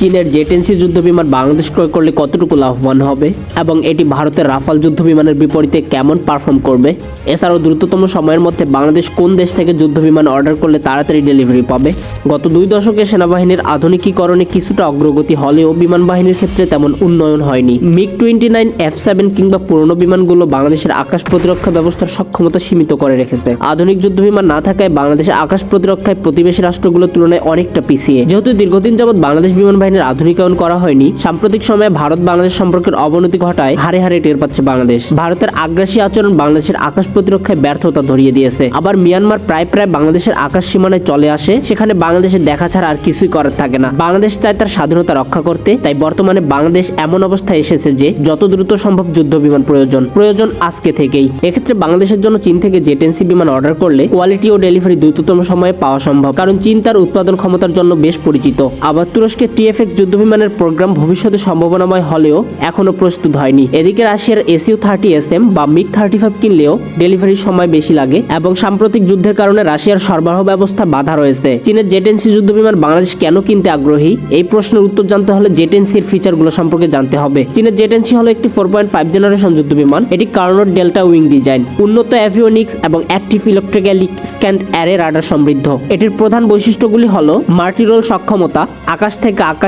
চীনের জেটেন্সি যুদ্ধ বিমান বাংলাদেশ ক্রয় করলে কতটুকু লাভবান হবে? এবং এটি ভারতের রাফাল যুদ্ধ বিমানের বিপরীতে কেমন পারফর্ম করবে? এছাড়াও দ্রুততম সময়ের মধ্যে বাংলাদেশ কোন দেশ থেকে যুদ্ধ বিমান অর্ডার করলে তাড়াতাড়ি ডেলিভারি পাবে? গত দুই দশকে সেনাবাহিনীর আধুনিকীকরণে কিছুটা অগ্রগতি হলেও বিমান বাহিনীর ক্ষেত্রে তেমন উন্নয়ন হয়নি। MiG twenty nine, F seven কিংবা পুরনো বিমানগুলো বাংলাদেশের আকাশ প্রতিরক্ষা ব্যবস্থার সক্ষমতা সীমিত করে রেখেছে। আধুনিক যুদ্ধ বিমান না থাকায় বাংলাদেশের আকাশ প্রতিরক্ষায় প্রতিবেশী রাষ্ট্রগুলোর তুলনায় অনেকটা পিছিয়ে। যেহেতু দীর্ঘদিন যাবৎ বাংলাদেশ বিমান বাহিনীর আধুনিকায়ন করা হয়নি, সাম্প্রতিক সময়ে ভারত বাংলাদেশ সম্পর্কের অবনতি ঘটায় হারে হারে টের পাচ্ছে বাংলাদেশ। ভারতের আগ্রাসী আচরণ বাংলাদেশের আকাশ প্রতিরক্ষায় ব্যর্থতা ধরিয়ে দিয়েছে। আবার মিয়ানমার প্রায় প্রায় বাংলাদেশের আকাশ সীমানায় চলে আসে, সেখানে বাংলাদেশের দেখা ছাড়া আর কিছুই করার থাকে না। বাংলাদেশ চায় তার স্বাধীনতা রক্ষা করতে, তাই বর্তমানে বাংলাদেশ এমন অবস্থায় এসেছে যে, যত দ্রুত সম্ভব যুদ্ধ বিমান প্রয়োজন। প্রয়োজন আজকে থেকেই। এক্ষেত্রে বাংলাদেশের জন্য চীন থেকে জেটেন্সি বিমান অর্ডার করলে কোয়ালিটি ও ডেলিভারি দ্রুততম সময়ে পাওয়া সম্ভব, কারণ চীন তার উৎপাদন ক্ষমতার জন্য বেশ পরিচিত। আবার তুরস্কের টিএফএক্স যুদ্ধ বিমানের প্রোগ্রাম ভবিষ্যতে সম্ভাবনাময় হলেও এখনও প্রস্তুত হয়নি। এদিকে রাশিয়ার এসইউ থার্টি এস এম বা মিগ থার্টি ফাইভ কিনলেও ডেলিভারির সময় বেশি লাগে এবং সাম্প্রতিক যুদ্ধের কারণে রাশিয়ার সরবরাহ ব্যবস্থা বাধা রয়েছে। চীনের জেটেন্সি যুদ্ধ বিমান বাংলাদেশ কেন কিনতে আগ্রহী? এই প্রশ্নের উত্তর জানতে হলে জেটেন্সির ফিচারগুলো সম্পর্কে জানতে হবে। চীনের জেটেন্সি হলো একটি ফোর পয়েন্ট ফাইভ জেনারেশন যুদ্ধ বিমান। এটি কার্নোট ডেল্টা উইং ডিজাইন। উন্নত অ্যাভিওনিক্স এবং active electrically scanned array radar সমৃদ্ধ। এটির প্রধান বৈশিষ্ট্যগুলি হলো মাল্টিরোল সক্ষমতা, আকাশ থেকে আকাশে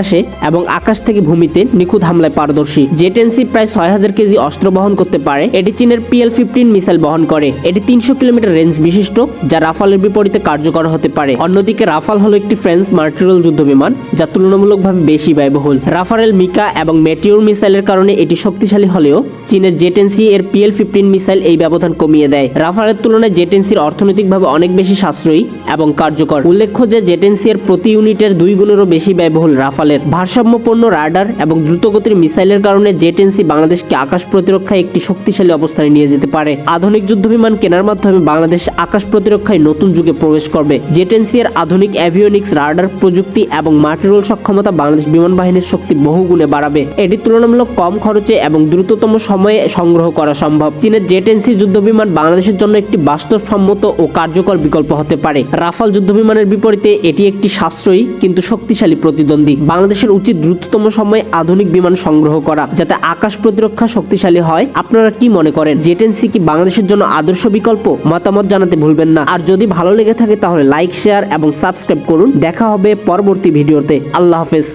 এবং আকাশ থেকে ভূমিতে নিখুঁত হামলায় পারদর্শী। জেটেন্সি প্রায় ছয় হাজার কেজি অস্ত্র বহন করতে পারে, এটি চীনের পিএল ফিফটিন মিসাইল বহন করে। এটি তিনশো কিলোমিটার রেঞ্জ বিশিষ্ট, যা রাফালের বিপরীতে কার্যকর হতে পারে। অন্যদিকে রাফাল হলো একটি ফ্রেঞ্চ মার্টিরোল যুদ্ধ বিমান, যা তুলনামূলকভাবে বেশি ব্যয়বহুল। রাফারেল মিকা এবং মেটিওর মিসাইলের কারণে এটি শক্তিশালী হলেও চীনের জেটেন্সি এর পিএল ফিফটিন মিসাইল এই ব্যবধান কমিয়ে দেয়। রাফালের তুলনায় জেটেন্সির অর্থনৈতিকভাবে অনেক বেশি সাশ্রয়ী এবং কার্যকর। উল্লেখ্য যে জেটেন্সি এর প্রতি ইউনিটের দুই গুণেরও বেশি ব্যয়বহুল রাফালের ভারসাম্যপূর্ণ রাডার এবং দ্রুতগতির মিসাইলের কারণে জেটেন্সি বাংলাদেশকে আকাশ প্রতিরক্ষায় একটি শক্তিশালী অবস্থানে নিয়ে যেতে পারে। আধুনিক যুদ্ধবিমান কেনার মাধ্যমে বাংলাদেশ আকাশ প্রতিরক্ষায় নতুন যুগে প্রবেশ করবে। জেটেন্সি এর আধুনিক অ্যাভিওনিক্স রাডার প্রযুক্তি এবং মার্টিরোল সক্ষমতা বাংলাদেশ বিমান বাহিনীর শক্তি বহুগুণে বাড়াবে। এটি তুলনামূলক কম খরচে এবং দ্রুততম সময়ে সংগ্রহ করা সম্ভব। চীনের জেটেন্সি যুদ্ধবিমান বাংলাদেশের জন্য একটি বাস্তবসম্মত ও কার্যকর বিকল্প হতে পারে। রাফাল যুদ্ধবিমানের বিপরীতে এটি একটি সাশ্রয়ী কিন্তু শক্তিশালী প্রতিদ্বন্দ্বী। বাংলাদেশের উচিত দ্রুততম সময়ে আধুনিক বিমান সংগ্রহ করা, যাতে আকাশ প্রতিরক্ষা শক্তিশালী হয়। আপনারা কি মনে করেন? জেটেন্সি কি বাংলাদেশের জন্য আদর্শ বিকল্প? মতামত জানাতে ভুলবেন না। আর যদি ভালো লেগে থাকে তাহলে লাইক, শেয়ার এবং সাবস্ক্রাইব করুন। দেখা হবে পরবর্তী ভিডিওতে। আল্লাহ হাফেজ।